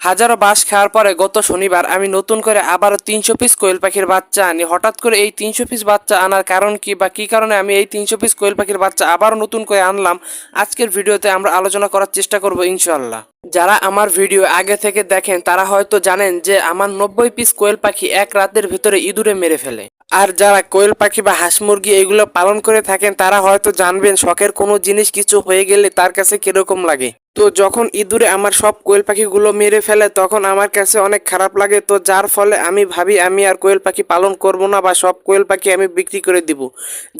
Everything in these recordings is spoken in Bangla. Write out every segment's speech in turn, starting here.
হাজারো বাস খাওয়ার পরে গত শনিবার আমি নতুন করে আবারও তিনশো পিস কোয়েল পাখির বাচ্চা আনি। হঠাৎ করে এই তিনশো পিস বাচ্চা আনার কারণ কি বা কি কারণে আমি এই তিনশো পিস কোয়েল পাখির বাচ্চা আবারও নতুন করে আনলাম, আজকের ভিডিওতে আমরা আলোচনা করার চেষ্টা করব ইনশাল্লাহ যারা আমার ভিডিও আগে থেকে দেখেন, তারা হয়তো জানেন যে আমার নব্বই পিস কোয়েল পাখি এক রাতের ভিতরে ইঁদুরে মেরে ফেলে। আর যারা কোয়েল পাখি বা হাঁস মুরগি এগুলো পালন করে থাকেন, তারা হয়তো জানবেন শখের কোনো জিনিস কিছু হয়ে গেলে তার কাছে কীরকম লাগে। তো যখন ইঁদুরে আমার সব কোয়েল পাখিগুলো মেরে ফেলে, তখন আমার কাছে অনেক খারাপ লাগে। তো যার ফলে আমি ভাবি, আমি আর কোয়েল পাখি পালন করব না বা সব কোয়েল পাখি আমি বিক্রি করে দিব।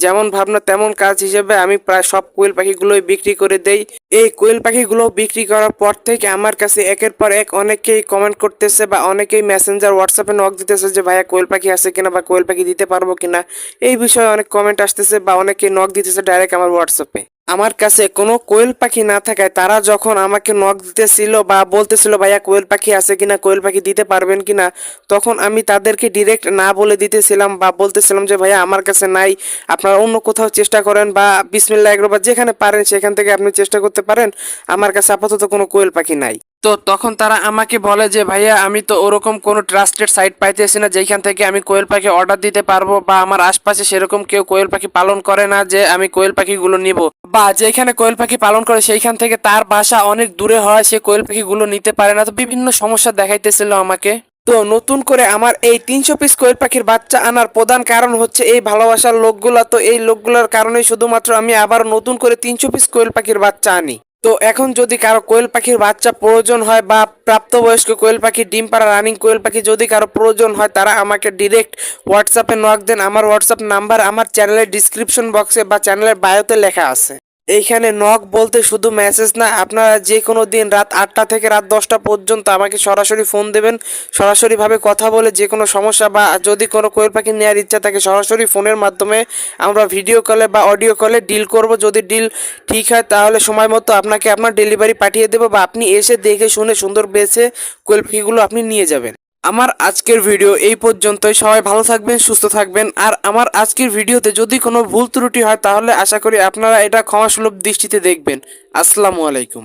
যেমন ভাবনা, তেমন কাজ হিসেবে আমি প্রায় সব কোয়েল পাখিগুলোই বিক্রি করে দেই। এই কোয়েল পাখিগুলো বিক্রি করার পর থেকে আমার কাছে একের পর এক অনেকেই কমেন্ট করতেছে বা অনেকেই মেসেঞ্জার হোয়াটসঅ্যাপে নক দিতেছে যে, ভাইয়া, কোয়েল পাখি আছে কিনা বা কোয়েল পাখি দিতে পারব কিনা? এই বিষয়ে অনেক কমেন্ট আসতেছে বা অনেকেই নক দিতেছে ডাইরেক্ট আমার হোয়াটসঅ্যাপে আমার কাছে কোনো কোয়েল পাখি না থাকায় তারা যখন আমাকে নক দিতেছিল বা বলতেছিল, ভাইয়া, কোয়েল পাখি আছে কিনা, কোয়েল পাখি দিতে পারবেন কিনা? তখন আমি তাদেরকে ডিরেক্ট না বলে দিতেছিলাম বা বলতেছিলাম যে, ভাইয়া, আমার কাছে নাই। আপনারা অন্য কোথাও চেষ্টা করেন বা বিসমিল্লা এগ্রো বা যেখানে পারেন, সেখান থেকে আপনি চেষ্টা করতে পারেন। আমার কাছে আপাতত কোনো কোয়েল পাখি নাই। তো তখন তারা আমাকে বলে যে, ভাইয়া, আমি তো ওরকম কোনো ট্রাস্টেড সাইট পাইতেছি না যেখান থেকে আমি কোয়েল পাখি অর্ডার দিতে পারব বা আমার আশপাশে সেরকম কেউ কোয়েল পাখি পালন করে না যে আমি কোয়েল পাখিগুলো নিব। বা যেখানে কোয়েল পাখি পালন করে সেইখান থেকে তার বাসা অনেক দূরে হয়, সে কোয়েল পাখিগুলো নিতে পারে না। তো বিভিন্ন সমস্যা দেখাইতেছিল আমাকে। তো নতুন করে আমার এই তিনশো পিস কোয়েল পাখির বাচ্চা আনার প্রধান কারণ হচ্ছে এই ভালোবাসার লোকগুলা। তো এই লোকগুলোর কারণেই শুধুমাত্র আমি আবার নতুন করে তিনশো পিস কোয়েল পাখির বাচ্চা আনি। তো এখন যদি কারও কোয়েল পাখির বাচ্চা প্রয়োজন হয় বা প্রাপ্তবয়স্ক কোয়েল পাখি, ডিম পাড়া রানিং কোয়েল পাখি যদি কারও প্রয়োজন হয়, তারা আমাকে ডিরেক্ট হোয়াটসঅ্যাপে নক দেন। আমার হোয়াটসঅ্যাপ নাম্বার আমার চ্যানেলের ডিসক্রিপশন বক্সে বা চ্যানেলের বায়োতে লেখা আছে। এইখানে নক বলতে শুধু মেসেজ না, আপনারা যে কোনো দিন রাত আটটা থেকে রাত দশটা পর্যন্ত আমাকে সরাসরি ফোন দেবেন সরাসরিভাবে কথা বলে যে কোনো সমস্যা বা যদি কোনো কোয়েল পাখি নেওয়ার ইচ্ছা থাকে, সরাসরি ফোনের মাধ্যমে আমরা ভিডিও কলে বা অডিও কলে ডিল করব। যদি ডিল ঠিক হয়, তাহলে সময় মতো আপনাকে আপনার ডেলিভারি পাঠিয়ে দেবো বা আপনি এসে দেখে শুনে সুন্দর বেছে কোয়েল পাখিগুলো আপনি নিয়ে যাবেন। আমার আজকের ভিডিও এই পর্যন্তই। সবাই ভালো থাকবেন, সুস্থ থাকবেন। আর আমার আজকের ভিডিওতে যদি কোনো ভুল ত্রুটি হয়, তাহলে আশা করি আপনারা এটা ক্ষমাসুলভ দৃষ্টিতে দেখবেন। আসসালামু আলাইকুম।